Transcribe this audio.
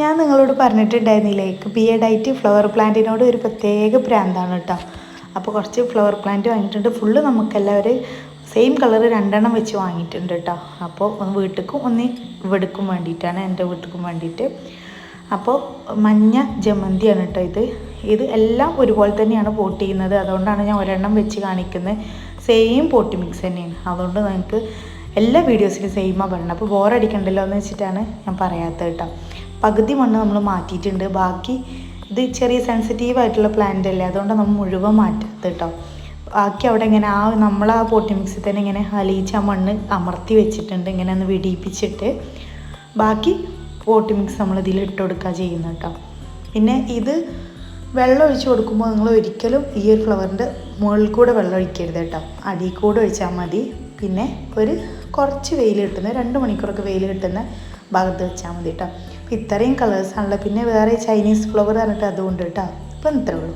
ഞാൻ നിങ്ങളോട് പറഞ്ഞിട്ടുണ്ടായിരുന്നില്ലേ ബി ഡൈറ്റ് ഫ്ലവർ പ്ലാന്റിനോട് ഒരു പ്രത്യേക പ്രാന്താണ് കേട്ടോ അപ്പോൾ കുറച്ച് ഫ്ലവർ പ്ലാന്റ് വാങ്ങിയിട്ടുണ്ട്. ഫുള്ള് നമുക്കെല്ലാവരും സെയിം കളർ രണ്ടെണ്ണം വെച്ച് വാങ്ങിയിട്ടുണ്ട് കേട്ടോ അപ്പോൾ ഒന്ന് വീട്ടിലേക്കും ഒന്ന് ഇവിടേക്കും വേണ്ടിയിട്ടാണ് എന്റെ വീട്ടിലേക്കും വേണ്ടിയിട്ട്. അപ്പോൾ മഞ്ഞ ജമന്തിയാണ് കേട്ടോ ഇത്. ഇത് എല്ലാം ഒരുപോലെ തന്നെയാണ് പോട്ട് ചെയ്യുന്നത്. അതുകൊണ്ടാണ് ഞാൻ ഒരെണ്ണം വെച്ച് കാണിക്കുന്നത്. സെയിം പോട്ടി മിക്സ് തന്നെയാണ്. അതുകൊണ്ട് നിങ്ങൾക്ക് എല്ലാ വീഡിയോസിലും സെയിമാണ് പറയുന്നത് അപ്പോൾ ബോറടിക്കണ്ടല്ലോ എന്ന് വെച്ചിട്ടാണ് ഞാൻ പറയാത്തത് കേട്ടോ പകുതി മണ്ണ് നമ്മൾ മാറ്റിയിട്ടുണ്ട്. ബാക്കി ഇത് ചെറിയ സെൻസിറ്റീവ് ആയിട്ടുള്ള പ്ലാന്റ് അല്ലേ? അതുകൊണ്ട് നമ്മൾ മുഴുവൻ മാറ്റരുത് കേട്ടോ ബാക്കി അവിടെ ഇങ്ങനെ ആ നമ്മൾ ആ പോട്ടി മിക്സിൽ തന്നെ ഇങ്ങനെ അലിയിച്ച് ആ മണ്ണ് അമർത്തി വെച്ചിട്ടുണ്ട്. ഇങ്ങനെ ഒന്ന് വിടിയിപ്പിച്ചിട്ട് ബാക്കി പോട്ടി മിക്സ് നമ്മൾ ഇതിൽ ഇട്ട് കൊടുക്കുക ചെയ്യുന്നത് കേട്ടോ പിന്നെ ഇത് വെള്ളം ഒഴിച്ച് കൊടുക്കുമ്പോൾ നിങ്ങൾ ഒരിക്കലും ഈ ഒരു ഫ്ലവറിന്റെ മുകളിൽ കൂടെ വെള്ളം ഒഴിക്കരുത് കേട്ടോ അടിയിൽ കൂടെ ഒഴിച്ചാൽ മതി. പിന്നെ ഒരു കുറച്ച് വെയിൽ കിട്ടുന്ന രണ്ട് മണിക്കൂറൊക്കെ വെയിൽ കിട്ടുന്ന ഭാഗത്ത് വെച്ചാൽ മതി കേട്ടോ ഇത്രയും കളേഴ്സാണല്ലോ പിന്നെ വേറെ ചൈനീസ് ഫ്ലവർ പറഞ്ഞിട്ട് അതുകൊണ്ട് കേട്ടോ. അപ്പം ഇത്രേ ഉള്ളൂ.